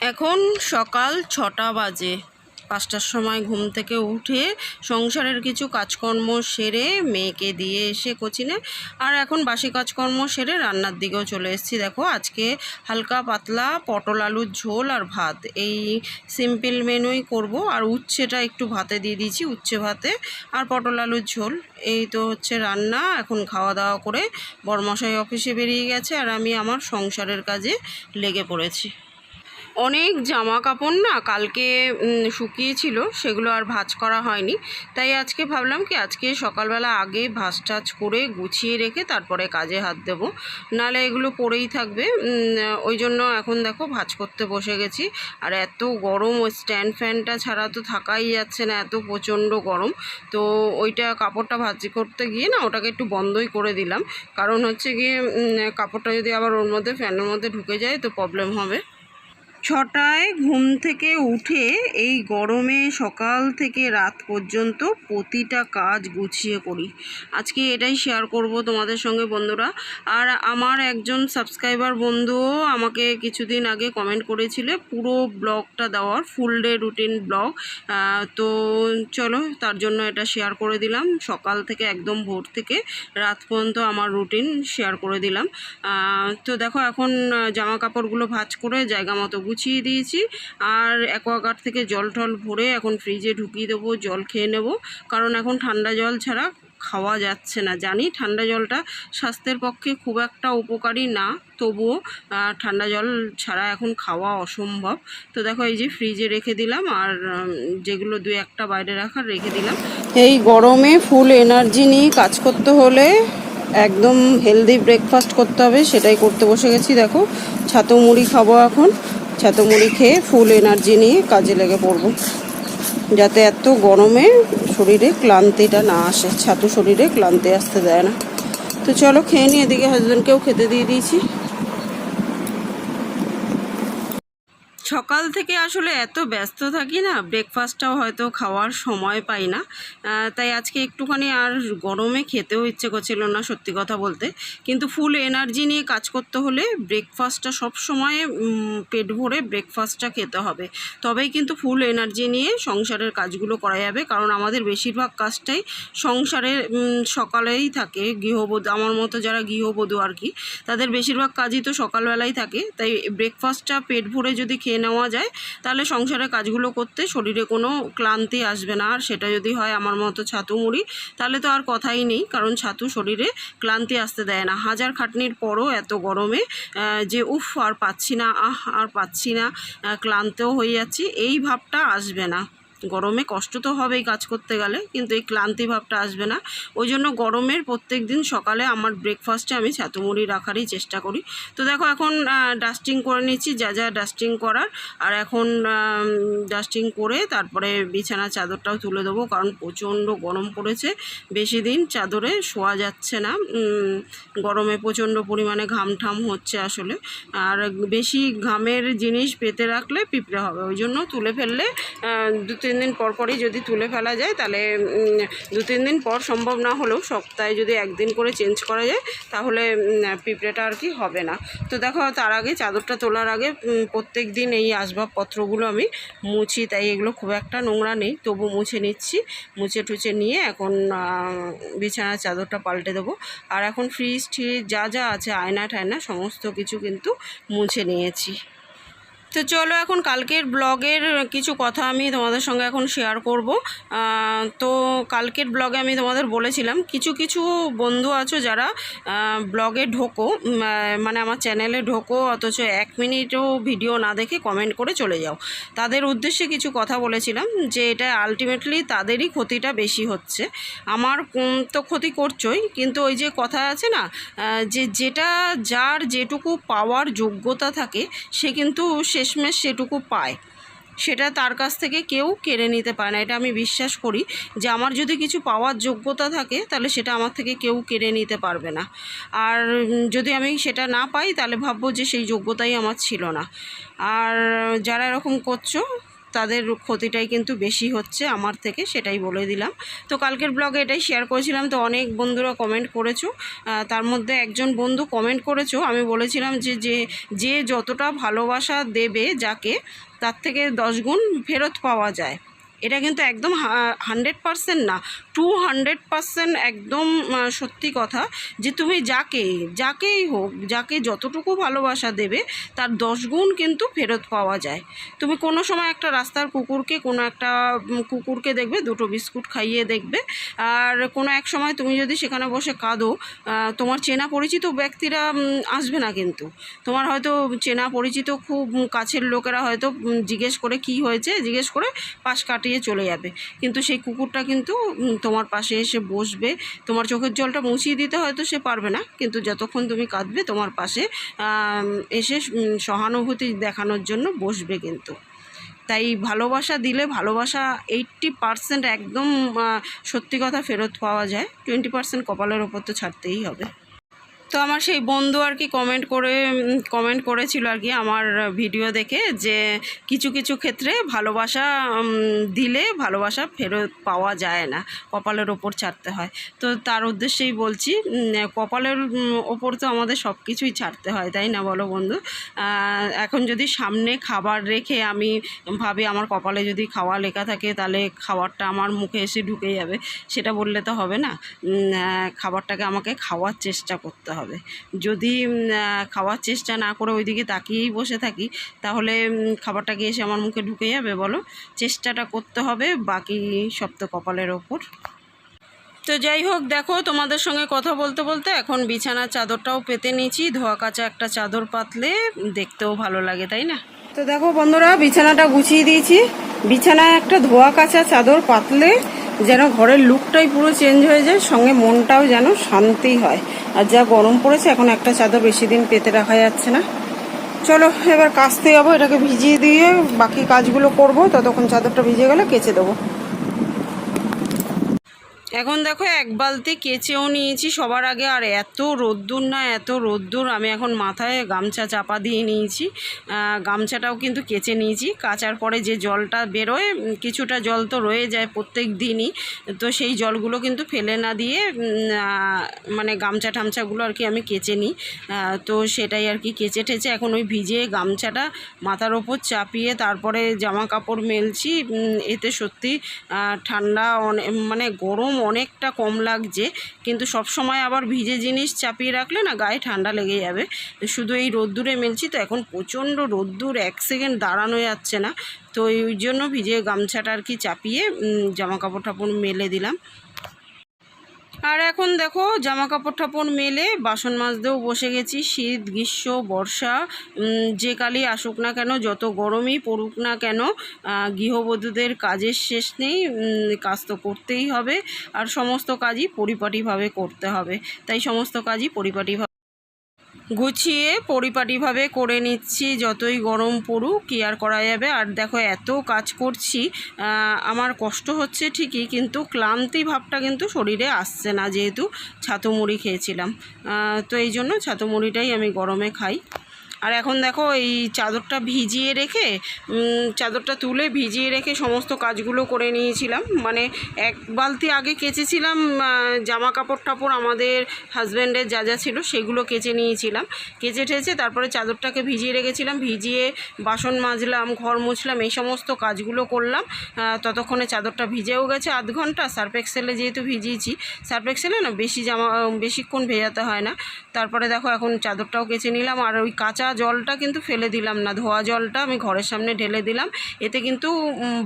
এখন সকাল ছটা বাজে। পাঁচটার সময় ঘুম থেকে উঠে সংসারের কিছু কাজকর্ম সেরে মেয়েকে দিয়ে এসে কোচিনে আর এখন বাসি কাজকর্ম সেরে রান্নার দিকেও চলে এসেছি। দেখো, আজকে হালকা পাতলা পটল আলুর ঝোল আর ভাত। এই সিম্পল মেনুই করব। আর উচ্ছেটা একটু ভাতে দিয়ে দিয়েছি, উচ্ছে ভাতে আর পটল আলুর ঝোল। এই তো হচ্ছে রান্না। এখন খাওয়া দাওয়া করে বরমশাই অফিসে বেরিয়ে গেছে আর আমি আমার সংসারের কাজে লেগে পড়েছি। অনেক জামা কাপড় না কালকে শুকিয়েছিল, সেগুলো আর ভাঁজ করা হয়নি। তাই আজকে ভাবলাম কি, আজকে সকালবেলা আগে ভাজ টাজ করে গুছিয়ে রেখে তারপরে কাজে হাত দেবো। নাহলে এগুলো পরেই থাকবে। ওই জন্য এখন দেখো ভাজ করতে বসে গেছি। আর এত গরম, ওই স্ট্যান্ড ফ্যানটা ছাড়া তো থাকাই যাচ্ছে না, এত প্রচণ্ড গরম। তো ওইটা কাপড়টা ভাজি করতে গিয়ে না ওটাকে একটু বন্ধই করে দিলাম। কারণ হচ্ছে গিয়ে কাপড়টা যদি আবার ওর মধ্যে, ফ্যানের মধ্যে ঢুকে যায় তো প্রবলেম হবে। ছটায় ঘুম থেকে উঠে এই গরমে সকাল থেকে রাত পর্যন্ত প্রতিটা কাজ গুছিয়ে করি। আজকে এটাই শেয়ার করব তোমাদের সঙ্গে বন্ধুরা। আর আমার একজন সাবস্ক্রাইবার বন্ধুও আমাকে কিছুদিন আগে কমেন্ট করেছিল পুরো ব্লগটা দেওয়ার ফুল ডে রুটিন ব্লগ। তো চলো তার জন্য এটা শেয়ার করে দিলাম। সকাল থেকে একদম ভোর থেকে রাত পর্যন্ত আমার রুটিন শেয়ার করে দিলাম। তো দেখো এখন জামা কাপড়গুলো ভাঁজ করে জায়গা মতো গুছিয়ে দিয়েছি। আর অ্যাকোয়াগার্ড থেকে জল টল ভরে এখন ফ্রিজে ঢুকিয়ে দেবো, জল খেয়ে নেব। কারণ এখন ঠান্ডা জল ছাড়া খাওয়া যাচ্ছে না। জানি ঠান্ডা জলটা স্বাস্থ্যের পক্ষে খুব একটা উপকারী না, তবুও ঠান্ডা জল ছাড়া এখন খাওয়া অসম্ভব। তো দেখো এই যে ফ্রিজে রেখে দিলাম আর যেগুলো দু একটা বাইরে রাখার রেখে দিলাম। এই গরমে ফুল এনার্জি নিয়ে কাজ করতে হলে একদম হেলদি ব্রেকফাস্ট করতে হবে, সেটাই করতে বসে গেছি। দেখো, ছাতু মুড়ি খাব এখন। ছাতু মুড়ি খেয়ে ফুল এনার্জি নিয়ে কাজে লেগে পড়ব। যাতে এত গরমে শরীরে ক্লান্তিটা না আসে, ছাতু শরীরে ক্লান্তি আসতে দেয় না। তো চলো খেয়ে নিয়ে এদিকে হাজব্যান্ডকেও খেতে দিয়ে দিয়েছি। সকাল থেকে আসলে এত ব্যস্ত থাকি না ব্রেকফাস্টটাও হয়তো খাওয়ার সময় পাই না। তাই আজকে একটুখানি আর গরমে খেতেও ইচ্ছে করছিল না, সত্যি কথা বলতে। কিন্তু ফুল এনার্জি নিয়ে কাজ করতে হলে ব্রেকফাস্টটা সব সময় পেট ভরে ব্রেকফাস্টটা খেতে হবে। তবেই কিন্তু ফুল এনার্জি নিয়ে সংসারের কাজগুলো করা যাবে, কারণ আমাদের বেশিরভাগ কাজটাই সংসারের সকালেই থাকে। গৃহবধূ, আমার মতো যারা গৃহবধূ আর কি, তাদের বেশিরভাগ কাজই তো সকালবেলাই থাকে। তাই ব্রেকফাস্টটা পেট ভরে যদি খেয়ে নেওয়া যায়, তাহলে সংসারের কাজগুলো করতে শরীরে কোনো ক্লান্তি আসবে না। আর সেটা যদি হয় আমার মতো ছাতু মুড়ি, তাহলে তো আর কথাই নেই, কারণ ছাতু শরীরে ক্লান্তি আসতে দেয় না। হাজার খাটনির পরও এত গরমে যে উফ, আর পাচ্ছি না, আহ, আর পাচ্ছি না ক্লান্তও হয়ে যাচ্ছি, এই ভাবটা আসবে না। গরমে কষ্ট তো হবেই কাজ করতে গেলে কিন্তু এই ক্লান্তি ভাবটা আসবে না। ওই জন্য গরমের প্রত্যেক দিন সকালে আমার ব্রেকফাস্টে আমি ছাতু মুড়ি রাখারই চেষ্টা করি। তো দেখো এখন ডাস্টিং করে নিচ্ছি যা যা ডাস্টিং করার। আর এখন ডাস্টিং করে তারপরে বিছানা চাদরটাও তুলে দেবো কারণ প্রচণ্ড গরম পড়েছে। বেশি দিন চাদরে শোয়া যাচ্ছে না। গরমে প্রচণ্ড পরিমাণে ঘাম ঠাম হচ্ছে আসলে। আর বেশি ঘামের জিনিস পেতে রাখলে পিঁপড়ে হবে। ওই জন্য তুলে ফেললে আহ, দু তিন দিন পর পরই যদি তুলে ফেলা যায়, তাহলে দু তিন দিন পর সম্ভব না হলেও সপ্তাহে যদি একদিন করে চেঞ্জ করা যায়, তাহলে পিঁপড়েটা আর কি হবে না। তো দেখো, তার আগে চাদরটা তোলার আগে প্রত্যেক দিন এই আসবাবপত্রগুলো আমি মুছি, তাই এগুলো খুব একটা নোংরা নেই, তবু মুছে নিচ্ছি। মুছে টুছে নিয়ে এখন বিছানার চাদরটা পাল্টে দেবো। আর এখন ফ্রিজ ঠিজ যা যা আছে আয়না টায়না সমস্ত কিছু কিন্তু মুছে নিয়েছি। তো চলো এখন কালকের ব্লগের কিছু কথা আমি তোমাদের সঙ্গে এখন শেয়ার করব। তো কালকের ব্লগে আমি তোমাদের বলেছিলাম, কিছু কিছু বন্ধু আছো যারা ব্লগে ঢোকো মানে আমার চ্যানেলে ঢোকো, অথচ এক মিনিটও ভিডিও না দেখে কমেন্ট করে চলে যাও। তাদের উদ্দেশ্যে কিছু কথা বলেছিলাম, যে এটা আলটিমেটলি তাদেরই ক্ষতিটা বেশি হচ্ছে। আমার তো ক্ষতি করছই, কিন্তু ওই যে কথা আছে না যে যেটা যার যেটুকু পাওয়ার যোগ্যতা থাকে, সে কিন্তু শেষমেশ সেটুকু পায়। সেটা তার কাছ থেকে কেউ কেড়ে নিতে পারে না। এটা আমি বিশ্বাস করি যে আমার যদি কিছু পাওয়ার যোগ্যতা থাকে, তাহলে সেটা আমার থেকে কেউ কেড়ে নিতে পারবে না। আর যদি আমি সেটা না পাই, তাহলে ভাববো যে সেই যোগ্যতাই আমার ছিল না। আর যারা এরকম করছ তাদের ক্ষতিটাই কিন্তু বেশি হচ্ছে আমার থেকে, সেটাই বলে দিলাম। তো কালকের ব্লগে এটাই শেয়ার করেছিলাম, তো অনেক বন্ধুরা কমেন্ট করেছ তার মধ্যে একজন বন্ধু কমেন্ট করেছ, আমি বলেছিলাম যে যে যে যতটা ভালোবাসা দেবে যাকে, তার থেকে দশ গুণ ফেরত পাওয়া যায়। এটা কিন্তু একদম হান্ড্রেড পারসেন্ট না টু হান্ড্রেড পারসেন্ট একদম সত্যি কথা যে তুমি যাকে, যাকেই হোক, যাকে যতটুকু ভালোবাসা দেবে, তার দশ গুণ কিন্তু ফেরত পাওয়া যায়। তুমি কোনো সময় একটা রাস্তার কুকুরকে, কোনো একটা কুকুরকে দেখবে, দুটো বিস্কুট খাইয়ে দেখবে, আর কোনো এক সময় তুমি যদি সেখানে বসে কাঁদো তোমার চেনা পরিচিত ব্যক্তিরা আসবে না কিন্তু। তোমার হয়তো চেনা পরিচিত খুব কাছের লোকেরা হয়তো জিজ্ঞেস করে কি হয়েছে, জিজ্ঞেস করে পাশ কাটিয়ে চলে যাবে। কিন্তু সেই কুকুরটা কিন্তু তোমার পাশে এসে বসবে। তোমার চোখের জলটা মুছিয়ে দিতে হয়তো সে পারবে না। কিন্তু যতক্ষণ তুমি কাঁদবে, তোমার পাশে এসে সহানুভূতি দেখানোর জন্য বসবে কিন্তু। তাই ভালোবাসা দিলে ভালোবাসা এইট্টি পারসেন্ট একদম সত্যি কথা ফেরত পাওয়া যায়। টোয়েন্টি পারসেন্ট কপালের ওপর তো ছাড়তেই হবে। তো আমার সেই বন্ধু আর কি কমেন্ট করে কমেন্ট করেছিল আর কি আমার ভিডিও দেখে যে কিছু কিছু ক্ষেত্রে ভালোবাসা দিলে ভালোবাসা ফেরত পাওয়া যায় না, কপালের ওপর ছাড়তে হয়। তো তার উদ্দেশ্যেই বলছি কপালের ওপর তো আমাদের সব কিছুই ছাড়তে হয়, তাই না বলো বন্ধু? এখন যদি সামনে খাবার রেখে আমি ভাবি আমার কপালে যদি খাওয়া লেখা থাকে, তাহলে খাবারটা আমার মুখে এসে ঢুকে যাবে, সেটা বললে তো হবে না। খাবারটাকে আমাকে খাওয়ার চেষ্টা করতে হবে। যদি খাওয়ার চেষ্টা না করে ওইদিকে তাকিয়েই বসে থাকি, তাহলে খাবারটা এসে আমার মুখে ঢুকে যাবে, বলো? চেষ্টাটা করতে হবে, বাকি সব তো কপালের ওপর। তো যাই হোক, দেখো, তোমাদের সঙ্গে কথা বলতে বলতে এখন বিছানার চাদরটাও পেতে নিয়েছি, ধোয়া কাচা একটা চাদর পাতলে, দেখতেও ভালো লাগে, তাই না? তো দেখো বন্ধুরা, বিছানাটা গুছিয়ে দিয়েছি। বিছানায় একটা ধোয়া কাচা চাদর পাতলে যেন ঘরের লুকটাই পুরো চেঞ্জ হয়ে যায়, সঙ্গে মনটাও যেন শান্তি হয়। আর যা গরম পড়েছে, এখন একটা চাদর বেশি দিন পেতে রাখা যাচ্ছে না। চলো, এবার কাচতে যাব, এটাকে ভিজিয়ে দিয়ে বাকি কাজগুলো করব, ততক্ষণ চাদরটা ভিজে গেলে কেচে দেবো। এখন দেখো এক বালতি কেচেও নিয়েছি, সবার আগে আর এত রোদ্দুর না, এত রোদ্দুর। আমি এখন মাথায় গামছা চাপা দিয়ে নিয়েছি। গামছাটাও কিন্তু কেচে নিয়েছি। কাচার পরে যে জলটা বেরোয় কিছুটা জল তো রয়ে যায় প্রত্যেক দিনই। তো সেই জলগুলো কিন্তু ফেলে না দিয়ে মানে গামছা ঠামছাগুলো আর কি আমি কেচে নিই। তো সেটাই আর কি কেচে টেচে এখন ওই ভিজে গামছাটা মাথার ওপর চাপিয়ে তারপরে জামা কাপড় মেলছি এতে সত্যি ঠান্ডা অনে মানে গরম অনেকটা কম লাগছে, কিন্তু সব সময় আবার ভিজে জিনিস চাপিয়ে রাখলে না গায়ে ঠান্ডা লেগে যাবে। তো শুধু এই রোদ্দুরে মেলছি তো এখন প্রচণ্ড রোদ্দুর, এক সেকেন্ড দাঁড়ানো যাচ্ছে না। তো ওই জন্য ভিজে গামছাটা আর কি চাপিয়ে জামা কাপড় টাপড় মেলে দিলাম। আর এখন দেখো জামা কাপড় ঠাপড় মেলে বাসন মাজতেও বসে গেছি, শীত, গ্রীষ্ম, বর্ষা যে কালই আসুক না কেন, যত গরমই পড়ুক না কেন গৃহবধূদের কাজের শেষ নেই কাজ তো করতেই হবে, আর সমস্ত কাজই পরিপাটিভাবে করতে হবে, তাই সমস্ত কাজই পরিপাটিভাবে গুছিয়ে পরিপাটিভাবে করে নিচ্ছি, যতই গরম পড়ুক, কি আর করা যাবে? আর দেখো, এত কাজ করছি আমার কষ্ট হচ্ছে ঠিকই, কিন্তু ক্লান্তি ভাবটা কিন্তু শরীরে আসছে না, যেহেতু ছাতু মুড়ি খেয়েছিলাম তো এই জন্য ছাতু মুড়িটাই আমি গরমে খাই। আর এখন দেখো এই চাদরটা ভিজিয়ে রেখে চাদরটা তুলে ভিজিয়ে রেখে সমস্ত কাজগুলো করে নিয়েছিলাম। মানে এক বালতি আগে কেচেছিলাম জামা কাপড় টাপড় আমাদের হাজব্যান্ডের যা যা ছিল সেগুলো কেচে নিয়েছিলাম। কেচে ঠেচে তারপরে চাদরটাকে ভিজিয়ে রেখেছিলাম, ভিজিয়ে বাসন মাজলাম, ঘর মুছলাম, এই সমস্ত কাজগুলো করলাম। ততক্ষণে চাদরটা ভিজেও গেছে আধ ঘণ্টা। সার্ফ এক্সেলে যেহেতু ভিজিয়েছি সার্ফ এক্সেলে না বেশি জামা বেশিক্ষণ ভেজাতে হয় না। তারপরে দেখো এখন চাদরটাও কেচে নিলাম। আর ওই কাঁচা জলটা কিন্তু ফেলে দিলাম না। ধোয়া জলটা আমি ঘরের সামনে ঢেলে দিলাম। এতে কিন্তু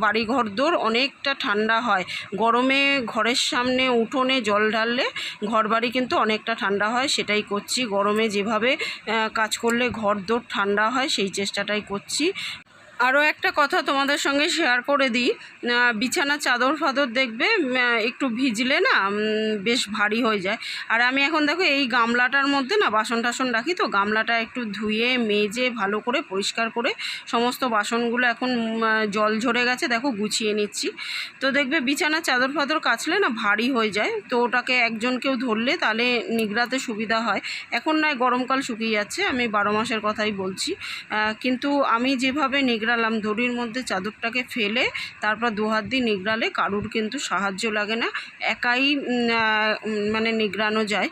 বাড়ি ঘর দোর অনেকটা ঠান্ডা হয়। গরমে ঘরের সামনে উঠোনে জল ঢাললে ঘর বাড়ি কিন্তু অনেকটা ঠান্ডা হয়, সেটাই করছি। গরমে যেভাবে কাজ করলে ঘর দোর ঠান্ডা হয়, সেই চেষ্টাটাই করছি। আরও একটা কথা তোমাদের সঙ্গে শেয়ার করে দিই। বিছানা চাদর ফাদর দেখবে একটু ভিজলে না বেশ ভারী হয়ে যায়। আর আমি এখন দেখো এই গামলাটার মধ্যে না বাসন টাসন রাখি তো, গামলাটা একটু ধুয়ে, মেজে, ভালো করে পরিষ্কার করে সমস্ত বাসনগুলো এখন জল ঝরে গেছে, দেখো গুছিয়ে নিচ্ছি। তো দেখবে বিছানা চাদর ফাদর কাচলে না ভারী হয়ে যায়। তো ওটাকে একজন কেউ ধরলে তাহলে নিগড়াতে সুবিধা হয়। এখন নয়, গরমকাল শুকিয়ে যাচ্ছে, আমি বারো মাসের কথাই বলছি। কিন্তু আমি যেভাবে নিগড়া নিগড়ালাম দড়ির মধ্যে চাদরটাকে ফেলে, তারপর দু হাত দিয়ে নিগড়ালে কারুর কিন্তু সাহায্য লাগে না, একাই মানে নিগড়ানো যায়।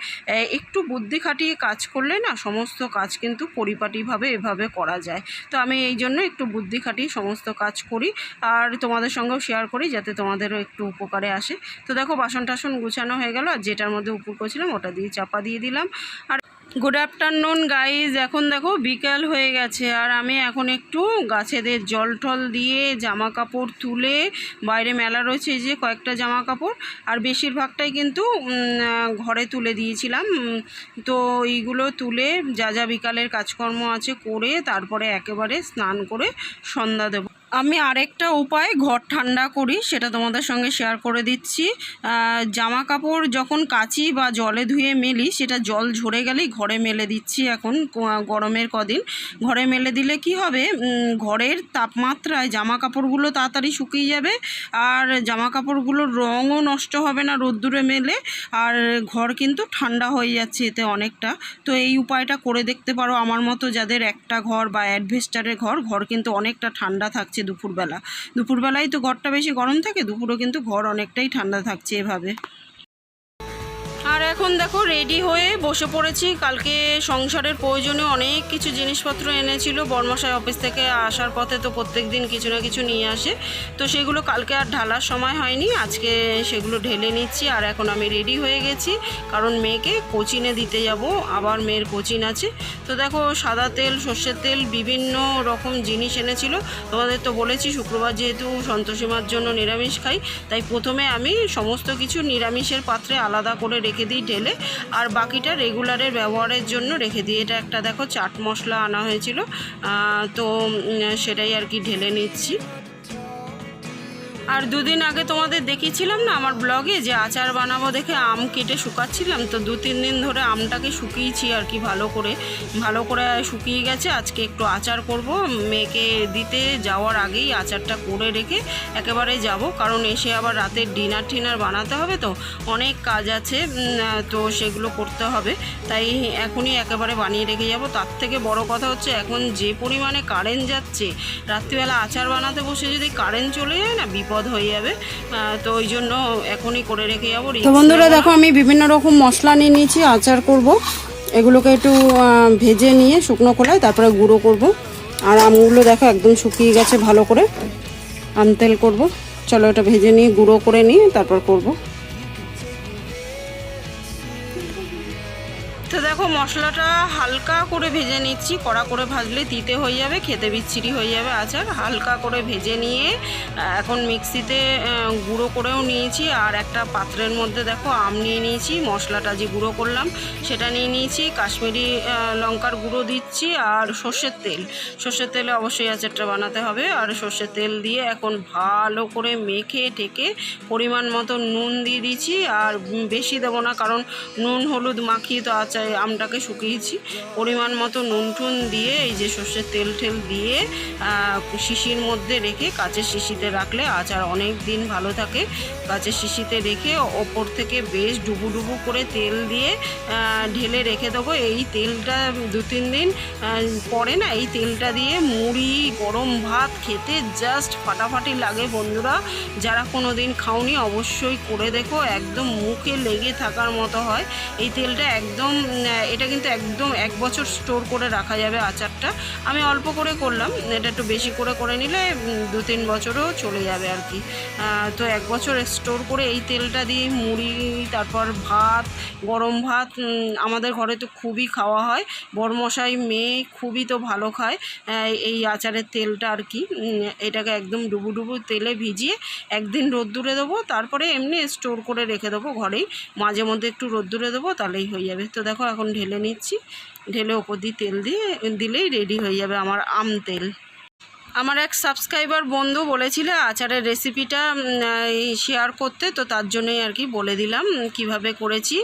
একটু বুদ্ধি খাটিয়ে কাজ করলে না সমস্ত কাজ কিন্তু পরিপাটিভাবে এভাবে করা যায়। তো আমি এই জন্য একটু বুদ্ধি খাটিয়ে সমস্ত কাজ করি, আর তোমাদের সঙ্গেও শেয়ার করি যাতে তোমাদেরও একটু উপকারে আসে। তো দেখো বাসন টাসন গুছানো হয়ে গেল, আর যেটার মধ্যে উপর করেছিলাম ওটা দিয়ে চাপা দিয়ে দিলাম। আর গুড আফটারনুন গাইজ এখন দেখো বিকাল হয়ে গেছে আর আমি এখন একটু গাছেদের জল টল দিয়ে জামা কাপড় তুলে বাইরে মেলা রয়েছে যে কয়েকটা জামা কাপড়। আর বেশিরভাগটাই কিন্তু ঘরে তুলে দিয়েছিলাম। তো এইগুলো তুলে যা যা বিকালের কাজকর্ম আছে করে তারপরে একেবারে স্নান করে সন্ধ্যা দেবো। আমি আরেকটা উপায়, ঘর ঠান্ডা করি, সেটা তোমাদের সঙ্গে শেয়ার করে দিচ্ছি। জামা কাপড় যখন কাচি বা জলে ধুয়ে মেলি, সেটা জল ঝরে গেলেই ঘরে মেলে দিচ্ছি এখন গরমের কদিন। ঘরে মেলে দিলে কি হবে? ঘরের তাপমাত্রায় জামা কাপড়গুলো তাড়াতাড়ি শুকিয়ে যাবে, আর জামা কাপড়গুলোর রঙও নষ্ট হবে না রোদ্দুরে মেলে, আর ঘর কিন্তু ঠান্ডা হয়ে যাচ্ছে এতে অনেকটা। তো এই উপায়টা করে দেখতে পারো আমার মতো যাদের একটা ঘর বা অ্যাডভেস্টারের ঘর ঘর কিন্তু অনেকটা ঠান্ডা থাকছে। দুপুরবেলা। দুপুরবেলায় তো ঘরটা বেশি গরম থাকে দুপুরও কিন্তু ঘর অনেকটাই ঠান্ডা থাকছে এভাবে। এখন দেখো রেডি হয়ে বসে পড়েছি। কালকে সংসারের প্রয়োজনে অনেক কিছু জিনিসপত্র এনেছিল। বর্মশাই অফিস থেকে আসার পথে তো প্রত্যেক দিন কিছু না কিছু নিয়ে আসে। তো সেগুলো কালকে আর ঢালার সময় হয়নি। আজকে সেগুলো ঢেলে নিচ্ছি আর এখন আমি রেডি হয়ে গেছি। কারণ মেয়েকে কোচিনে দিতে যাব। আবার মেয়ের কোচিন আছে। তো দেখো সাদা তেল, সর্ষের তেল, বিভিন্ন রকম জিনিস এনেছিল। তোমাদের তো বলেছি শুক্রবার যেহেতু সন্তোষীমার জন্য নিরামিষ খাই। তাই প্রথমে আমি সমস্ত কিছু নিরামিষের পাত্রে আলাদা করে রেখে দিই ঢেলে আর বাকিটা রেগুলারের ব্যবহারের জন্য রেখে দিই। এটা একটা দেখো চাট মশলা আনা হয়েছিল। তো সেটাই আর কি ঢেলে নিচ্ছি। আর দুদিন আগে তোমাদের দেখিয়েছিলাম না আমার ব্লগে যে আচার বানাবো দেখে আম কেটে শুকাচ্ছিলাম, তো দু তিন দিন ধরে আমটাকে শুকিয়েছি আর কি ভালো করে। ভালো করে শুকিয়ে গেছে, আজকে একটু আচার করব। মেয়েকে দিতে যাওয়ার আগেই আচারটা করে রেখে একেবারে যাব, কারণ এসে আবার রাতের ডিনার টিনার বানাতে হবে তো, অনেক কাজ আছে তো সেগুলো করতে হবে। তাই এখনই একেবারে বানিয়ে রেখে যাব। তার থেকে বড় কথা হচ্ছে, এখন যে পরিমাণে কারেন্ট যাচ্ছে, রাত্রিবেলা আচার বানাতে বসে যদি কারেন্ট চলে যায় না, বিপদ হয়ে যাবে। তো ওই জন্য এখনই করে রেখে যাব। তো বন্ধুরা দেখো, আমি বিভিন্ন রকম মশলা নিয়ে নিয়েছি, আচার করব। এগুলোকে একটু ভেজে নিয়ে শুকনো খোলায় তারপরে গুঁড়ো করব। আর আমগুলো দেখো একদম শুকিয়ে গেছে ভালো করে। আম তেল করব। চলো এটা ভেজে নিয়ে গুঁড়ো করে নিয়ে তারপর করব। মশলাটা হালকা করে ভেজে নিচ্ছি। কড়া করে ভাজলে তিতে হয়ে যাবে, খেতে বিচ্ছিরি হয়ে যাবে আচার। হালকা করে ভেজে নিয়ে এখন মিক্সিতে গুঁড়ো করেও নিয়েছি। আর একটা পাত্রের মধ্যে দেখো আম নিয়ে নিয়েছি, মশলাটা যে গুঁড়ো করলাম সেটা নিয়ে নিয়েছি। কাশ্মীরি লঙ্কার গুঁড়ো দিচ্ছি আর সর্ষের তেল। সর্ষের তেলে অবশ্যই আচারটা বানাতে হবে। আর সর্ষের তেল দিয়ে এখন ভালো করে মেখে ঠেকে পরিমাণ মতো নুন দিয়ে দিচ্ছি। আর বেশি দেবো না, কারণ নুন, হলুদ মাখিয়ে তো আচার আমটাকে শুকিয়েছি। পরিমাণ মতো নুন টুন দিয়ে এই যে সর্ষের তেল ঠেল দিয়ে শিশির মধ্যে রেখে কাঁচের শিশিতে রাখলে আচার অনেক দিন ভালো থাকে। কাচের শিশিতে রেখে ওপর থেকে বেশ ডুবু ডুবু করে তেল দিয়ে ঢেলে রেখে দেবো। এই তেলটা দু তিন দিন পরে না এই তেলটা দিয়ে মুড়ি গরম ভাত খেতে জাস্ট ফাটাফাটি লাগে বন্ধুরা। যারা কোনো দিন খাওনি অবশ্যই করে দেখো একদম মুখে লেগে থাকার মতো হয়। এই তেলটা একদম উম, এটা কিন্তু একদম এক বছর স্টোর করে রাখা যাবে আচারটা। আমি অল্প করে করলাম, এটা একটু বেশি করে করে নিলে দু তিন বছরও চলে যাবে আর কি। তো এক বছর স্টোর করে এই তেলটা দিয়ে মুড়ি, তারপর ভাত গরম ভাত আমাদের ঘরে তো খুবই খাওয়া হয়। বরমশাই মেয়ে খুবই তো ভালো খায়। এই আচারের তেলটা আর কি এটাকে একদম ডুবু ডুবু তেলে ভিজিয়ে একদিন রোদ্দুরে দেবো, তারপরে এমনি স্টোর করে রেখে দেবো ঘরেই। মাঝে মধ্যে একটু রোদ্দুরে দেবো, তাহলেই হয়ে যাবে। তো দেখো এখন ঢেলে নিচ্ছি। ঢেলে ওপর দিয়ে তেল দিয়ে, দিলেই রেডি হয়ে যাবে আমার আম তেল। আমার এক সাবস্ক্রাইবার বন্ধু বলেছিল আচারের রেসিপিটা শেয়ার করতে, তো তার জন্যই আর কি বলে দিলাম কীভাবে করেছি।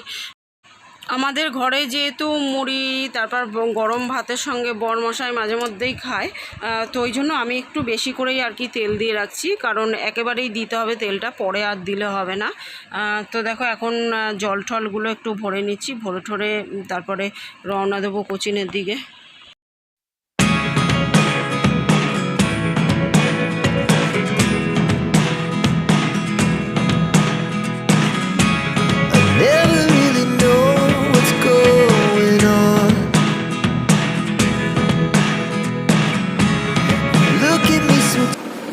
আমাদের ঘরে যেহেতু মুড়ি, তারপর গরম ভাতের সঙ্গে বরমশাই মাঝে মধ্যেই খায় তো ওই জন্য আমি একটু বেশি করেই আর কি তেল দিয়ে রাখছি, কারণ একেবারেই দিতে হবে তেলটা, পরে আর দিলে হবে না। তো দেখো এখন জল টলগুলো একটু ভরে নিচ্ছি, ভরে ঠরে তারপরে রওনা দেবো কোচিনের দিকে।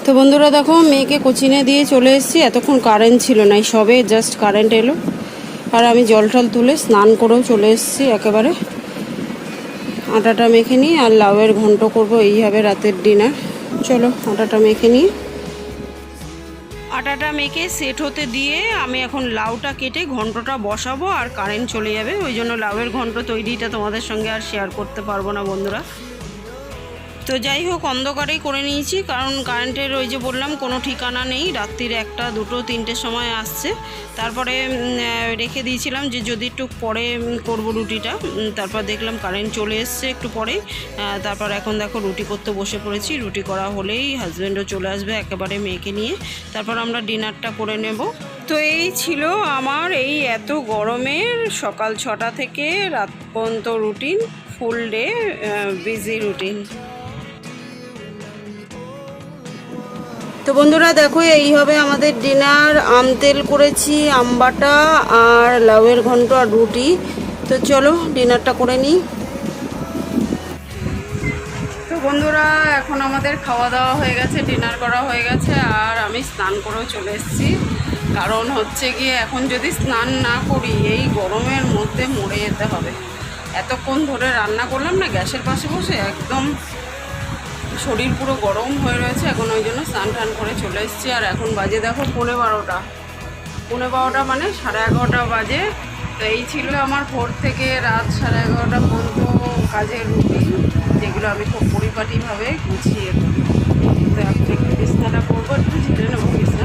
তো বন্ধুরা দেখো, মেয়েকে কোচিনে দিয়ে চলে এসেছি। এতক্ষণ কারেন্ট ছিল না সবে জাস্ট কারেন্ট এলো। আর আমি জল টল তুলে স্নান করেও চলে এসেছি একেবারে। আটাটা মেখে নিই আর লাউয়ের ঘন্ট করব এই হবে রাতের ডিনার চলো, আটাটা মেখে নিই আটাটা মেখে সেট হতে দিয়ে আমি এখন লাউটা কেটে ঘন্টটা বসাবো, আর কারেন্ট চলে যাবে। ওই জন্য লাউয়ের ঘন্ট তৈরিটা তোমাদের সঙ্গে আর শেয়ার করতে পারব না বন্ধুরা। তো যাই হোক, অন্ধকারেই করে নিয়েছি, কারণ কারেন্টের ওই যে বললাম, কোনো ঠিকানা নেই। রাত্রির একটা, দুটো, তিনটের সময় আসছে। তারপরে রেখে দিয়েছিলাম যে যদি একটু পরে করব রুটিটা। তারপর দেখলাম কারেন্ট চলে এসছে একটু পরেই। তারপর এখন দেখো রুটি করতে বসে পড়েছি। রুটি করা হলেই হাজব্যান্ডও চলে আসবে একেবারে মেয়েকে নিয়ে। তারপর আমরা ডিনারটা করে নেব। তো এই ছিল আমার এই এত গরমের সকাল ছটা থেকে রাত পর্যন্ত routine full day busy routine তো বন্ধুরা দেখো, এই হবে আমাদের ডিনার। আম তেল করেছি আমবাটা আর লাউয়ের ঘন্ট আর রুটি। তো চলো, ডিনারটা করে নিই। তো বন্ধুরা, এখন আমাদের খাওয়া দাওয়া হয়ে গেছে, ডিনার করা হয়ে গেছে, আর আমি স্নান করেও চলে এসেছি। কারণ হচ্ছে গিয়ে, এখন যদি স্নান না করি, এই গরমের মধ্যে মরে যেতে হবে। এতক্ষণ ধরে রান্না করলাম না, গ্যাসের পাশে বসে একদম শরীর পুরো গরম হয়ে রয়েছে, এখন ওই জন্য স্নান টান করে চলে এসেছি। আর এখন বাজে দেখো পৌনে বারোটা। পৌনে বারোটা মানে সাড়ে এগারোটা বাজে। তো এই ছিল আমার ভোর থেকে রাত সাড়ে এগারোটা পর্যন্ত কাজের রুটিন যেগুলো আমি খুব পরিপাটিভাবে গুছিয়ে তো এখন একটু বিছনাটা করব, একটু ঝেড়ে নেব বিছনা